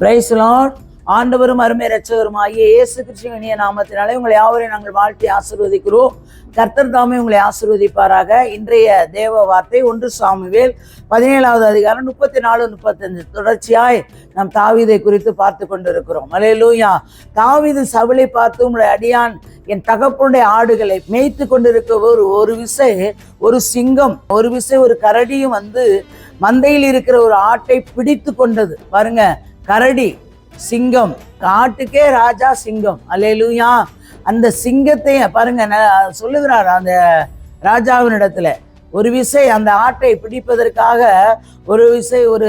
Price Lord ஆண்டவரும் அருமை ரட்சகருமாகிய இயேசு கிருஷ்ணனிய நாமத்தினாலே உங்களை யாவரையும் நாங்கள் வாழ்த்தி ஆசிர்வதிக்கிறோம். கர்த்தர் தாமே உங்களை ஆசிர்வதிப்பாராக. இன்றைய தேவ வார்த்தை ஒன்று சாமுவேல் பதினேழாவது அதிகாரம் முப்பத்தி நாலு முப்பத்தஞ்சு. தொடர்ச்சியாய் நாம் தாவிதை குறித்து பார்த்து கொண்டிருக்கிறோம். அலையலூயா தாவிது சவுளை பார்த்து உங்களை அடியான் என் தகப்பனுடைய ஆடுகளை மேய்த்து கொண்டிருக்க ஒரு ஒரு விசை ஒரு சிங்கம் ஒரு விசை ஒரு கரடியும் வந்து மந்தையில் இருக்கிற ஒரு ஆட்டை பிடித்து கொண்டது. பாருங்க கரடி சிங்கம் காட்டுக்கே ராஜா சிங்கம். அல்லேலூயா. அந்த சிங்கத்தையும் பாருங்க சொல்லுகிறார் அந்த ராஜாவின் இடத்துல ஒரு விசை அந்த ஆட்டை பிடிப்பதற்காக ஒரு விசை ஒரு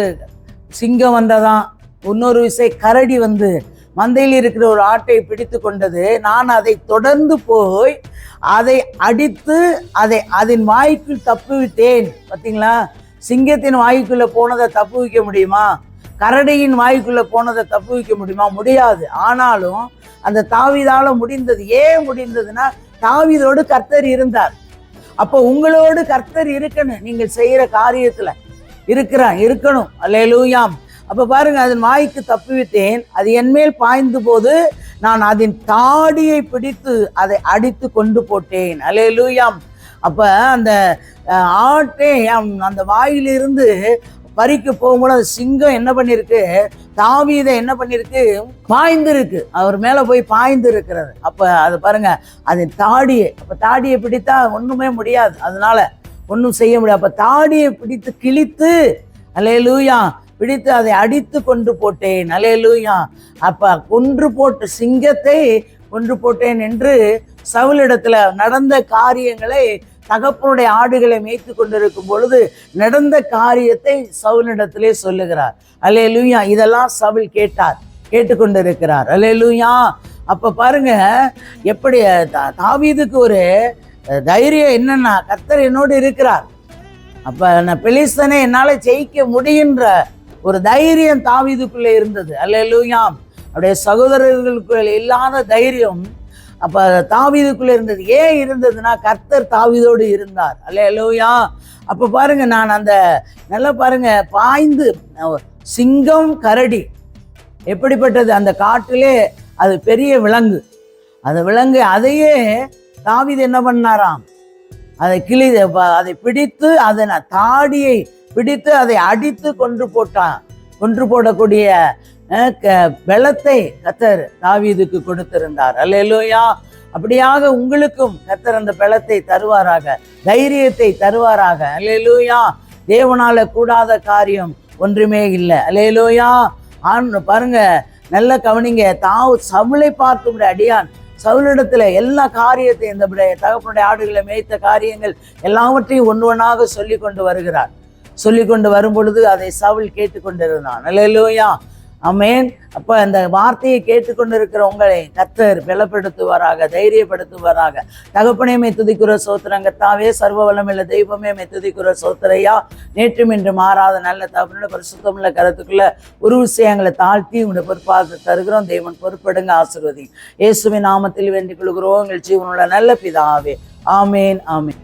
சிங்கம் வந்ததாம் இன்னொரு விசை கரடி வந்து மந்தையில் இருக்கிற ஒரு ஆட்டை பிடித்து கொண்டது. நான் அதை தொடர்ந்து போய் அதை அடித்து அதை அதன் வாய்க்குள் தப்புவித்தேன். பார்த்தீங்களா சிங்கத்தின் வாய்க்குள்ள போனதை தப்பு வைக்க முடியுமா? கரடியின் வாய்க்குள்ளே போனதை தப்பு வைக்க முடியுமா? முடியாது. ஆனாலும் அந்த தாவிதால் முடிந்தது. ஏன் முடிந்ததுன்னா தாவிதோடு கர்த்தர் இருந்தார். அப்போ உங்களோடு கர்த்தர் இருக்கணும். நீங்கள் செய்கிற காரியத்தில் இருக்கிறான் இருக்கணும். அல்லேலூயாம். அப்போ பாருங்க அதன் வாய்க்கு தப்புவித்தேன். அது என்மேல் பாய்ந்த போது நான் அதன் தாடியை பிடித்து அதை அடித்து கொண்டு போட்டேன். அலே லூயாம் அப்போ அந்த அஹ், ஆட்டை அந்த வாயிலிருந்து பறிக்க போகும்போது அந்த சிங்கம் என்ன பண்ணிருக்கு? தாவீதை என்ன பண்ணிருக்கு? பாய்ந்திருக்கு. அவர் மேல போய் பாய்ந்து இருக்கிறது அப்ப அது பாருங்க அது தாடியை அப்ப தாடியை பிடித்தா ஒண்ணுமே முடியாது. அதனால ஒன்றும் செய்ய முடியாது. அப்ப தாடியை பிடித்து கிழித்து அலேலூயா பிடித்து அதை அடித்து கொண்டு போட்டேன். அலேலூயா அப்ப கொன்று போட்ட சிங்கத்தை கொன்று போட்டேன் என்று சவுலிடத்துல நடந்த காரியங்களை தகப்பனுடைய ஆடுகளை மேய்த்து கொண்டிருக்கும் பொழுது நடந்த காரியத்தை சவுலிடத்திலே சொல்லுகிறார். அல்லேலூயா இதெல்லாம் சவுல் கேட்டார் கேட்டுக்கொண்டிருக்கிறார். அல்லேலூயா அப்போ பாருங்க எப்படி தா- தாவீதுக்கு ஒரு தைரியம் என்னன்னா கர்த்தர் என்னோடு இருக்கிறார். அப்போ நான் பெலிஸ்தனை என்னால் ஜெயிக்க முடியுன்ற ஒரு தைரியம் தாவீதுக்குள்ளே இருந்தது. அல்லேலூயா அவருடைய சகோதரர்களுக்குள்ள இல்லாத தைரியம் அப்போ தாவீதுக்குள்ளே இருந்தது. ஏன் இருந்ததுன்னா கர்த்தர் தாவீதோடு இருந்தார். அல்ல எல்லோயா அப்போ பாருங்க நான் அந்த நல்லா பாருங்க பாய்ந்து சிங்கம் கரடி. எப்படிப்பட்டது? அந்த காட்டிலே அது பெரிய விலங்கு. அந்த விலங்கு அதையே தாவீது என்ன பண்ணாராம்? அதை கிளி அதை பிடித்து அதன் தாடியை பிடித்து அதை அடித்து கொன்று போட்டான். கொன்று போடக்கூடிய பலத்தை கத்தர் தாவீதுக்கு கொடுத்திருந்தார். அல்லேலூயா. அப்படியாக உங்களுக்கும் கத்தர் அந்த பலத்தை தருவாராக தைரியத்தை தருவாராக. அல்லேலூயா. தேவனால கூடாத காரியம் ஒன்றுமே இல்லை. அல்லேலூயா. ஆண் பாருங்க நல்ல கவனிங்க. தாவு சவுளை பார்க்கும் அடியான் சவுளிடத்துல எல்லா காரியத்தையும் இந்த தகப்பனுடைய ஆடுகளை மேய்த்த காரியங்கள் எல்லாவற்றையும் ஒன்று ஒன்றாக சொல்லி கொண்டு வருகிறார். சொல்லி கொண்டு வரும் பொழுது அதை சவுல் கேட்டுக்கொண்டிருந்தான். அல்லேலூயா. அமேன் அப்போ அந்த வார்த்தையை கேட்டுக்கொண்டிருக்கிற உங்களை கத்தர் பலப்படுத்துவாராக தைரியப்படுத்துவாராக. தகப்பனே மெத்துதிக்குற துதிக்குற சோத்திரங்கத்தாவே சர்வ வளமில்ல தெய்வமே மெத்துதிக்குற சோத்திரையா. நேற்றும் இன்று மாறாத நல்ல தகப்பனோட பரிசுத்தமுள்ள கருத்துக்குள்ள ஒரு விஷயங்களை தாழ்த்தி உங்களுடைய பொறுப்பாக தருகிறோம். தேவன் பொறுப்படுங்க ஆசிர்வதி இயேசுவின் நாமத்தில் வேண்டிக் கொள்கிறோம். எங்கள் ஜீவனுள்ள நல்ல பிதாவே. ஆமேன் ஆமேன்.